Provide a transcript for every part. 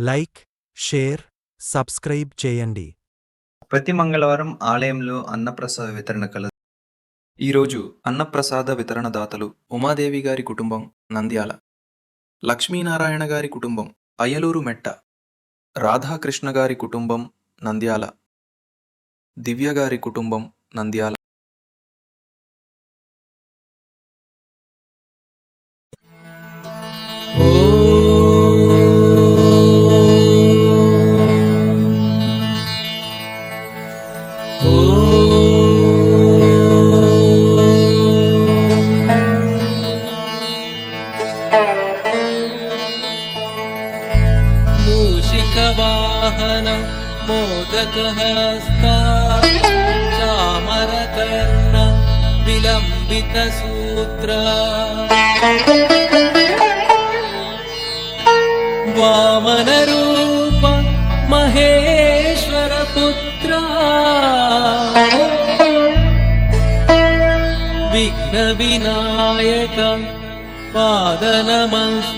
Like share subscribe చేయండి. ప్రతి మంగళవారం ఆలయంలో అన్నప్రసాద వితరణ కలదు ఈరోజు అన్నప్రసాద వితరణ దాతలు ఉమాదేవి గారి కుటుంబం నంద్యాల. లక్ష్మీనారాయణ గారి కుటుంబం అయ్యలూరు మెట్ట. రాధాకృష్ణ గారి కుటుంబం నంద్యాల. దివ్య గారి కుటుంబం నంద్యాల. मूषिकवाहनं मोदकहस्ता चामरकर्ण विलम्बितसूत्रा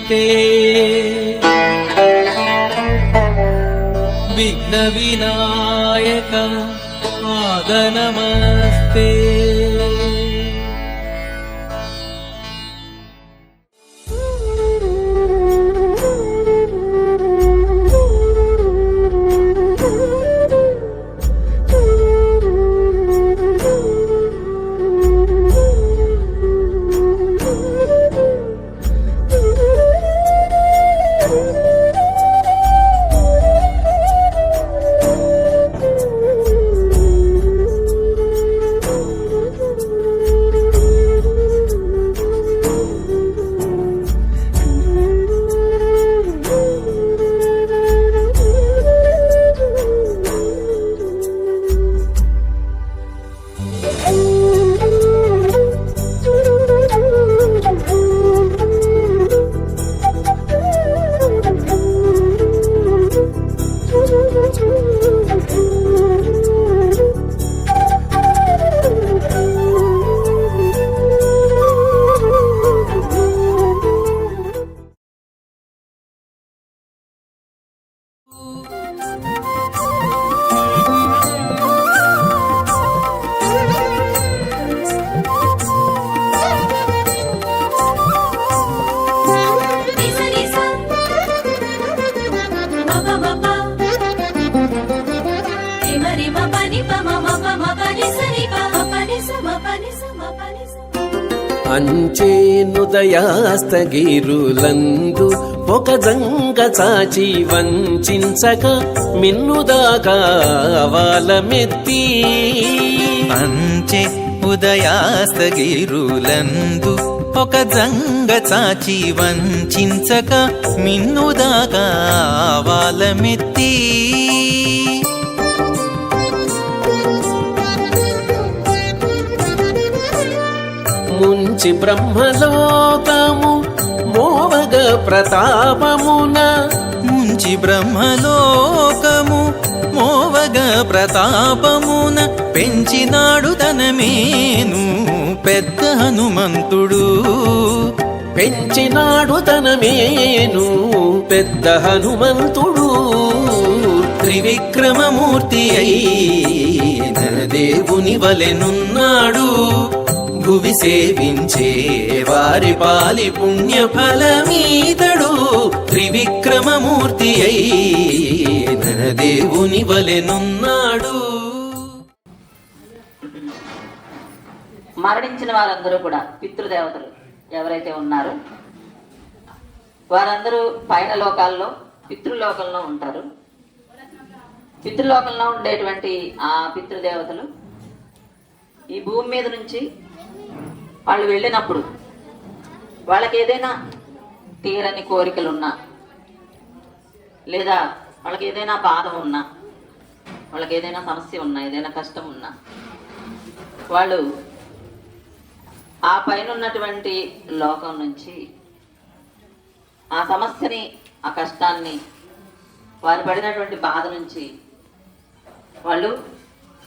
ते विघ्नविनायक आदनमस्ते। అంచేనుదయాస్తగిరులందు ఒక జంగ చాచి వంచక మిన్నుదాకా అవాలమెత్తి అంచె ఉదయాస్తగిరులందు ఒక జంగ చాచి వంచక మిన్నుదాకా వాలమెత్తి. ముంచి బ్రహ్మలోకము మోవగ ప్రతాపమున ముంచి బ్రహ్మలోకము మోవగ ప్రతాపమున పెంచినాడు తనమేను పెద్ద హనుమంతుడు. పెంచినాడు తనమేను పెద్ద హనుమంతుడు. త్రివిక్రమమూర్తి అయి దేవుని వలెనున్నాడు ప్రభువి సేవించే వారి పాలి పుణ్య ఫలమీతడు త్రివిక్రమమూర్తి అయి దేవుని వలెనున్నాడు మరణించిన వారందరూ కూడా పితృదేవతలు ఎవరైతే ఉన్నారో వారందరూ పైన లోకాల్లో పితృలోకంలో ఉంటారు. పితృలోకంలో ఉండేటువంటి ఆ పితృదేవతలు ఈ భూమి మీద నుంచి వాళ్ళు వెళ్ళినప్పుడు వాళ్ళకి ఏదైనా తీరని కోరికలు ఉన్నా లేదా వాళ్ళకి ఏదైనా బాధ ఉన్నా వాళ్ళకి ఏదైనా సమస్య ఉన్నా ఏదైనా కష్టం ఉన్నా వాళ్ళు ఆ పైన ఉన్నటువంటి లోకం నుంచి ఆ సమస్యని ఆ కష్టాన్ని వారు పడినటువంటి బాధ నుంచి వాళ్ళు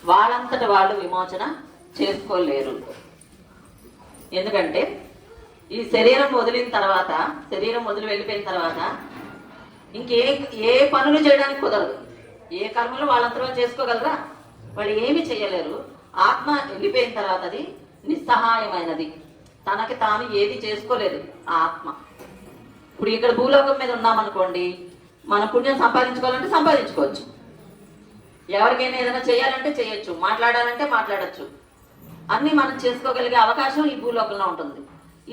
వాళ్ళంతట వాళ్ళు విమోచన చేసుకోలేరు. ఎందుకంటే ఈ శరీరం వదిలిన తర్వాత శరీరం వదిలి వెళ్ళిపోయిన తర్వాత ఇంకే ఏ పనులు చేయడానికి కుదరదు. ఏ కర్మలు వాళ్ళంతలో చేసుకోగలరా? వాళ్ళు ఏమి చేయలేరు. ఆత్మ వెళ్ళిపోయిన తర్వాత అది నిస్సహాయమైనది. తనకి తాను ఏది చేసుకోలేదు ఆ ఆత్మ. ఇప్పుడు ఇక్కడ భూలోకం మీద ఉన్నామనుకోండి మన పుణ్యం సంపాదించుకోవాలంటే సంపాదించుకోవచ్చు. ఎవరికైనా ఏదైనా చేయాలంటే చేయొచ్చు మాట్లాడాలంటే మాట్లాడచ్చు. అన్నీ మనం చేసుకోగలిగే అవకాశం ఈ భూలోకంలో ఉంటుంది.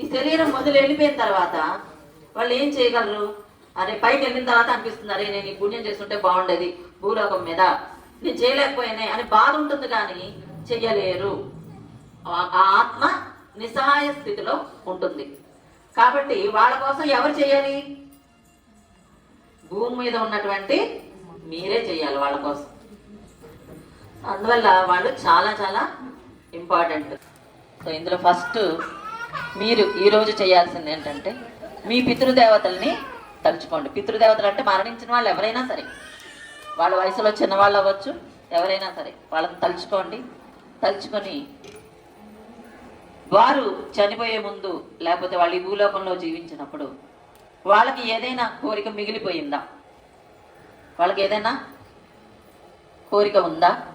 ఈ శరీరం మొదలు వెళ్ళిపోయిన తర్వాత వాళ్ళు ఏం చేయగలరు? అరే పైకి వెళ్ళిన తర్వాత అనిపిస్తుంది అరే నేను ఈ పుణ్యం చేస్తుంటే బాగుండేది భూలోకం మీద. నేను చేయలేకపోయానే అని బాధ ఉంటుంది కానీ చెయ్యలేరు. ఆ- ఆ ఆత్మ నిస్సహాయ స్థితిలో ఉంటుంది. కాబట్టి వాళ్ళ కోసం ఎవరు చేయాలి? భూమి మీద ఉన్నటువంటి మీరే చేయాలి వాళ్ళ కోసం. అందువల్ల వాళ్ళు చాలా చాలా ఇంపార్టెంట్. సో ఇందులో ఫస్ట్ మీరు ఈరోజు చేయాల్సింది ఏంటంటే మీ పితృదేవతల్ని తలుచుకోండి. పితృదేవతలు అంటే మరణించిన వాళ్ళు ఎవరైనా సరే. వాళ్ళ వయసులో చిన్నవాళ్ళు అవ్వచ్చు ఎవరైనా సరే. వాళ్ళని తలుచుకోండి. తలుచుకొని వారు చనిపోయే ముందు లేకపోతే వాళ్ళు ఈ భూలోకంలో జీవించినప్పుడు వాళ్ళకి ఏదైనా కోరిక మిగిలిపోయిందా? వాళ్ళకి ఏదైనా కోరిక ఉందా?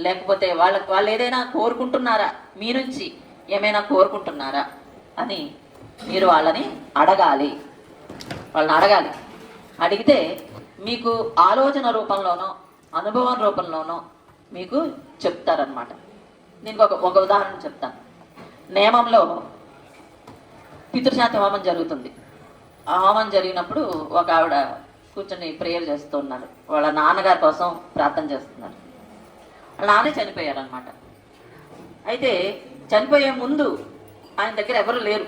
లేకపోతే వాళ్ళకి వాళ్ళు ఏదైనా కోరుకుంటున్నారా మీ నుంచి? ఏమైనా కోరుకుంటున్నారా? అని మీరు వాళ్ళని అడగాలి. వాళ్ళని అడగాలి. అడిగితే మీకు ఆలోచన రూపంలోనో అనుభవం రూపంలోనో మీకు చెప్తారనమాట నేను ఒక ఒక ఉదాహరణ చెప్తాను. నియమంలో పితృశాంతి హోమం జరుగుతుంది. ఆ హోమం జరిగినప్పుడు ఒక ఆవిడ కూర్చొని ప్రేయర్ చేస్తున్నారు వాళ్ళ నాన్నగారి కోసం ప్రార్థన చేస్తున్నారు. అలానే నాన్నే చనిపోయారనమాట అయితే చనిపోయే ముందు ఆయన దగ్గర ఎవరు లేరు.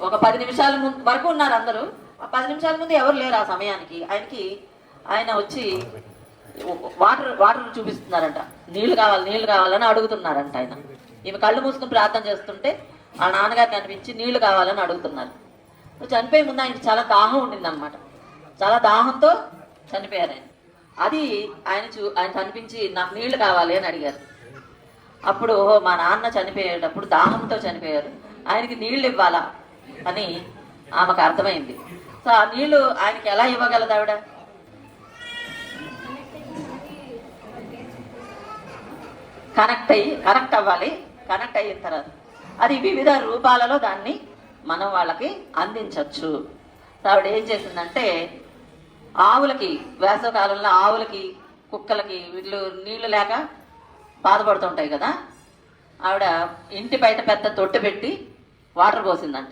ఒక పది నిమిషాల ముందు వరకు ఉన్నారు అందరూ. ఆ పది నిమిషాల ముందు ఎవరు లేరు ఆ సమయానికి. ఆయనకి ఆయన వచ్చి వాటర్ వాటర్ చూపిస్తున్నారంట. నీళ్ళు కావాలి నీళ్ళు కావాలని అడుగుతున్నారంట ఆయన. ఈమె కళ్ళు మూసుకుని ప్రార్థన చేస్తుంటే ఆ నాన్నగారు కనిపించి నీళ్ళు కావాలని అడుగుతున్నారు. చనిపోయే ముందు ఆయనకి చాలా దాహం ఉండిందన్నమాట. చాలా దాహంతో చనిపోయారు ఆయన. అది ఆయన చూ ఆయన కనిపించి నాకు నీళ్ళు కావాలి అని అడిగారు. అప్పుడు ఓహో మా నాన్న చనిపోయేటప్పుడు దాహంతో చనిపోయారు. ఆయనకి నీళ్ళు ఇవ్వాలా అని ఆమెకు అర్థమైంది. సో ఆ నీళ్ళు ఆయనకి ఎలా ఇవ్వగలదు ఆవిడ? కనెక్ట్ అయ్యి కనెక్ట్ అవ్వాలి. కనెక్ట్ అయిన తర్వాత అది వివిధ రూపాలలో దాన్ని మనం వాళ్ళకి అందించవచ్చు ఆవిడ ఏం చేసిందంటే ఆవులకి వేసవకాలంలో ఆవులకి కుక్కలకి వీళ్ళు నీళ్ళు లేక బాధపడుతుంటాయి కదా. ఆవిడ ఇంటి బయట పెద్ద తొట్టె పెట్టి వాటర్ పోసిందంట.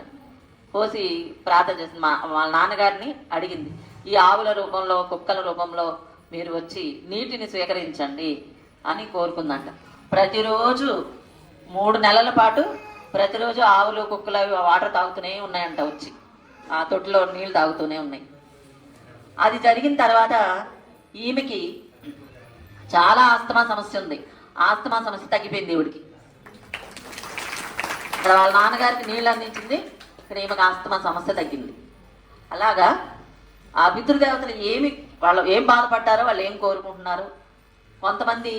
పోసి ప్రార్థన చేసింది. మా వాళ్ళ నాన్నగారిని అడిగింది ఈ ఆవుల రూపంలో కుక్కల రూపంలో మీరు వచ్చి నీటిని స్వీకరించండి అని కోరుకుందంట. ప్రతిరోజు మూడు నెలల పాటు ప్రతిరోజు ఆవులు కుక్కలు అవి వాటర్ తాగుతూనే ఉన్నాయంట వచ్చి. ఆ తొట్టిలో నీళ్ళు తాగుతూనే ఉన్నాయి. అది జరిగిన తర్వాత ఈమెకి చాలా ఆస్తమా సమస్య ఉంది. ఆస్తమా సమస్య తగ్గిపోయింది ఈవిడికి. ఇక్కడ వాళ్ళ నాన్నగారికి నీళ్ళు అందించింది. ఇక్కడ ఈమెకి ఆస్తమా సమస్య తగ్గింది. అలాగా ఆ పితృదేవతలు ఏమి వాళ్ళు ఏం బాధపడ్డారో వాళ్ళు ఏం కోరుకుంటున్నారు? కొంతమంది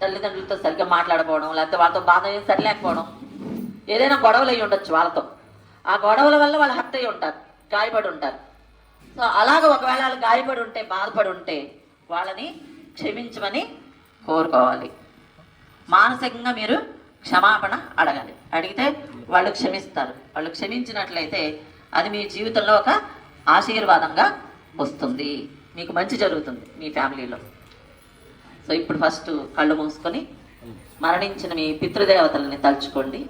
తల్లిదండ్రులతో సరిగ్గా మాట్లాడకపోవడం లేకపోతే వాళ్ళతో బాధ ఏం సరిలేకపోవడం ఏదైనా గొడవలు అయ్యి ఉండొచ్చు వాళ్ళతో. ఆ గొడవల వల్ల వాళ్ళు హర్ట్ అయ్యి ఉంటారు గాయపడి ఉంటారు. సో అలాగ ఒకవేళ వాళ్ళు గాయపడి ఉంటే బాధపడి ఉంటే వాళ్ళని క్షమించమని కోరుకోవాలి. మానసికంగా మీరు క్షమాపణ అడగాలి. అడిగితే వాళ్ళు క్షమిస్తారు. వాళ్ళు క్షమించినట్లయితే అది మీ జీవితంలో ఒక ఆశీర్వాదంగా వస్తుంది. మీకు మంచి జరుగుతుంది మీ ఫ్యామిలీలో. సో ఇప్పుడు ఫస్ట్ కళ్ళు మూసుకొని మరణించిన మీ పితృదేవతల్ని తలుచుకోండి.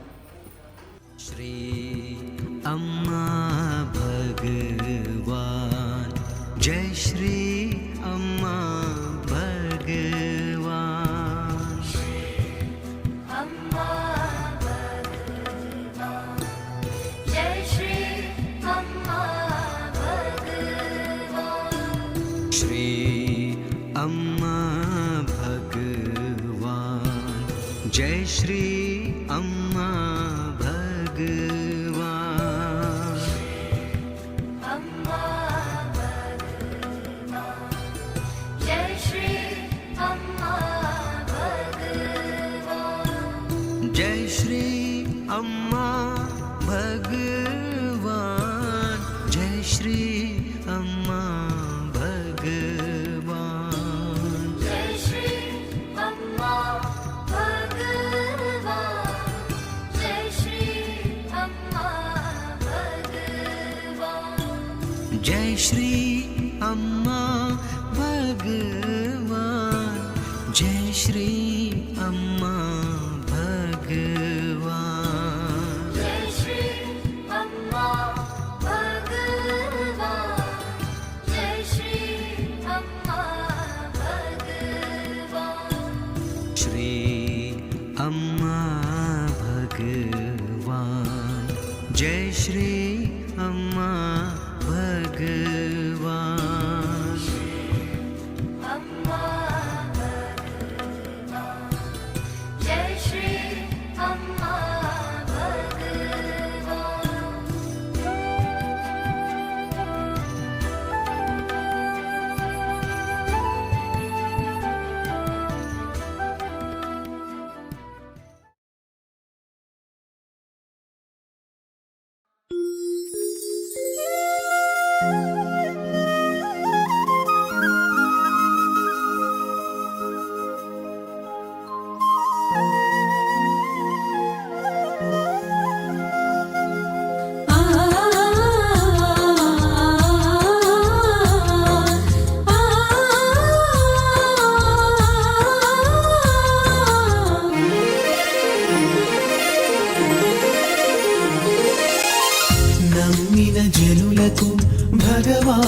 శ్రీ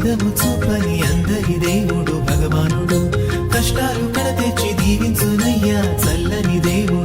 వేదము చూపని అందరి దేవుడు భగవానుడు. కష్టాలు కడ తెచ్చి దీవించునయ్యా చల్లని దేవుడు.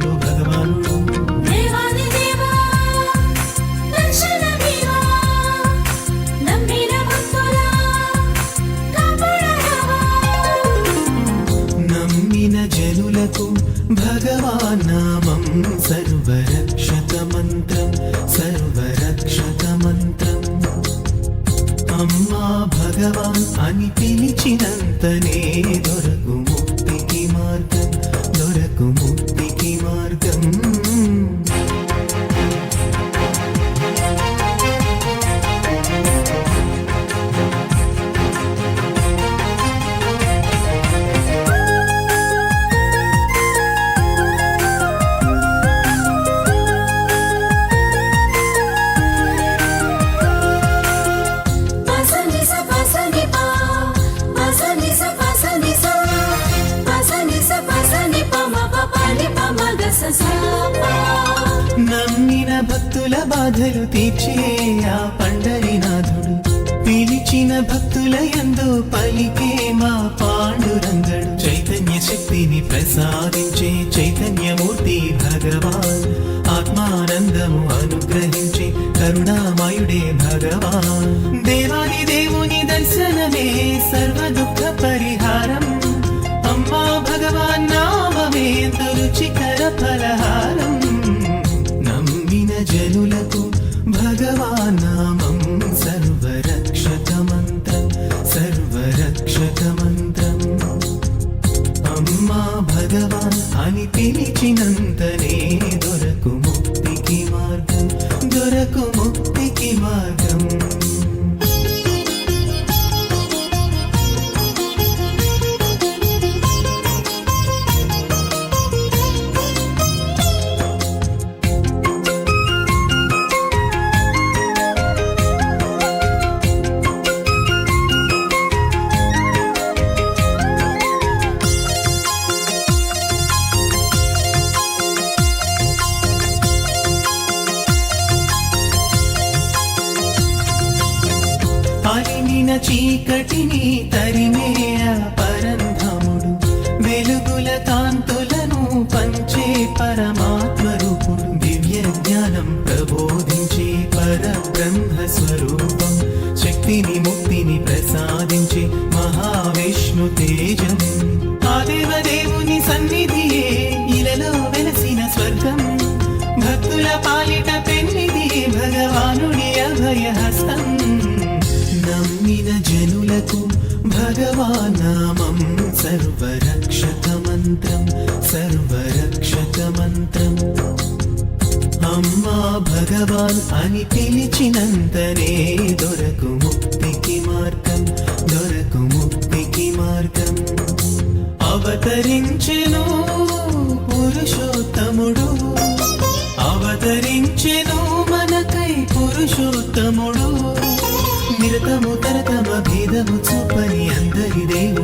సన్నిధియే ఇలలో వెలసిన స్వర్గం. భక్తుల పాలిట పెన్నిదియే భగవానుడి అభయహస్తం. నమ్మిన జనులకు భగవానామం. సర్వరక్షక మంత్రం సర్వరక్షక మంత్రం. అమ్మా భగవాన్ అని పిలిచినంతనే దొరకుము. అవతరించెను పురుషోత్తముడు. అవతరించెను మనకై పురుషోత్తముడు. నిరతము తరతమ భేదము చూపని అందరి దేవుడు.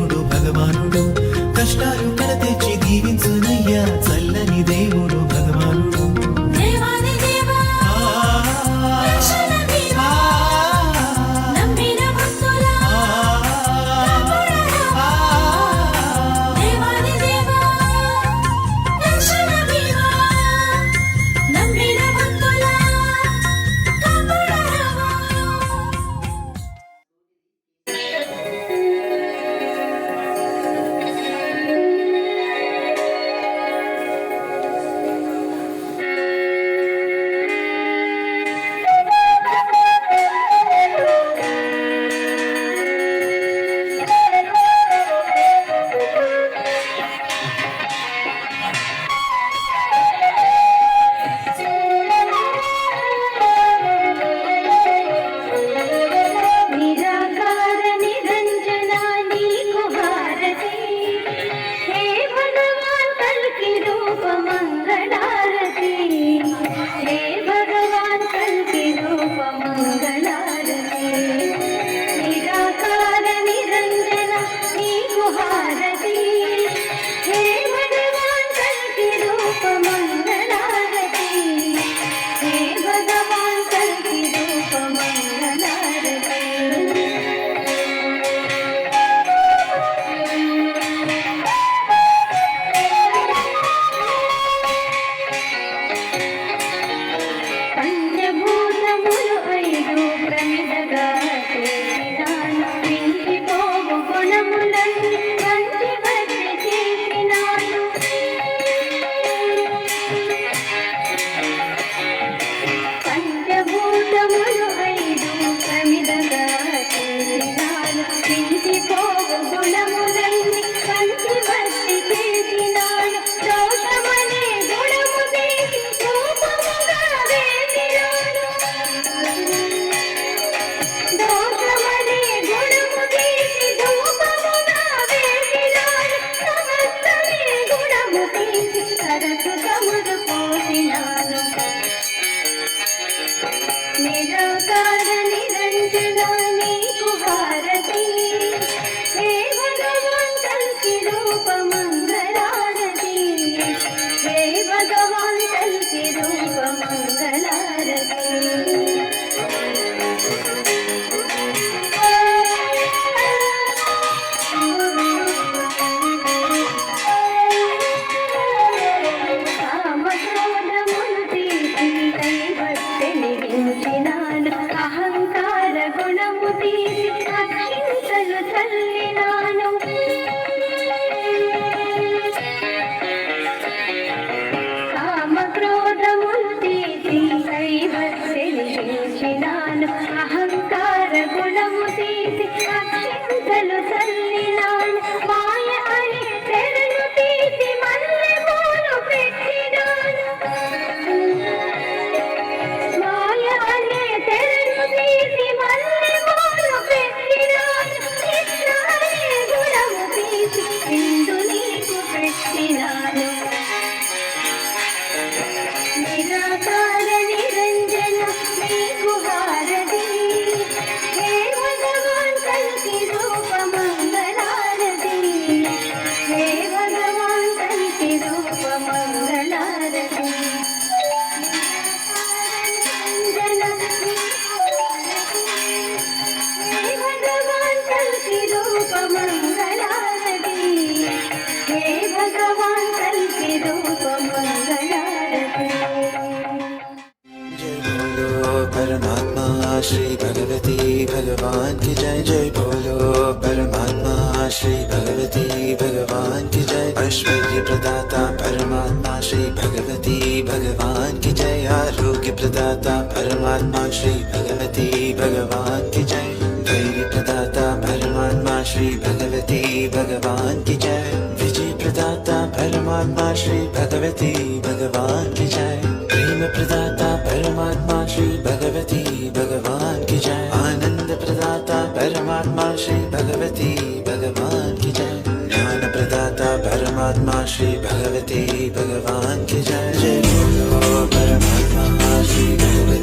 我的心。மங்களரே भगवती भगवान की जय जय बोलो। परमात्मा श्री भगवती भगवान की जय। ऐश्वर्य प्रदाता परमात्मा श्री भगवती भगवान की जय। आरोग्य प्रदाता परमात्मा श्री भगवती भगवान की जय। धैर्य प्रदाता परमात्मा श्री भगवती भगवान की जय। विजय प्रदाता परमात्मा श्री भगवती भगवान की जय। प्रेम प्रदाता परमात्मा श्री भगवती भगवान परमात्मा श्री भगवती भगवान की जय। ज्ञान प्रदाता परमात्मा श्री भगवती भगवान की जय। जय परमात्मा श्री भगवती।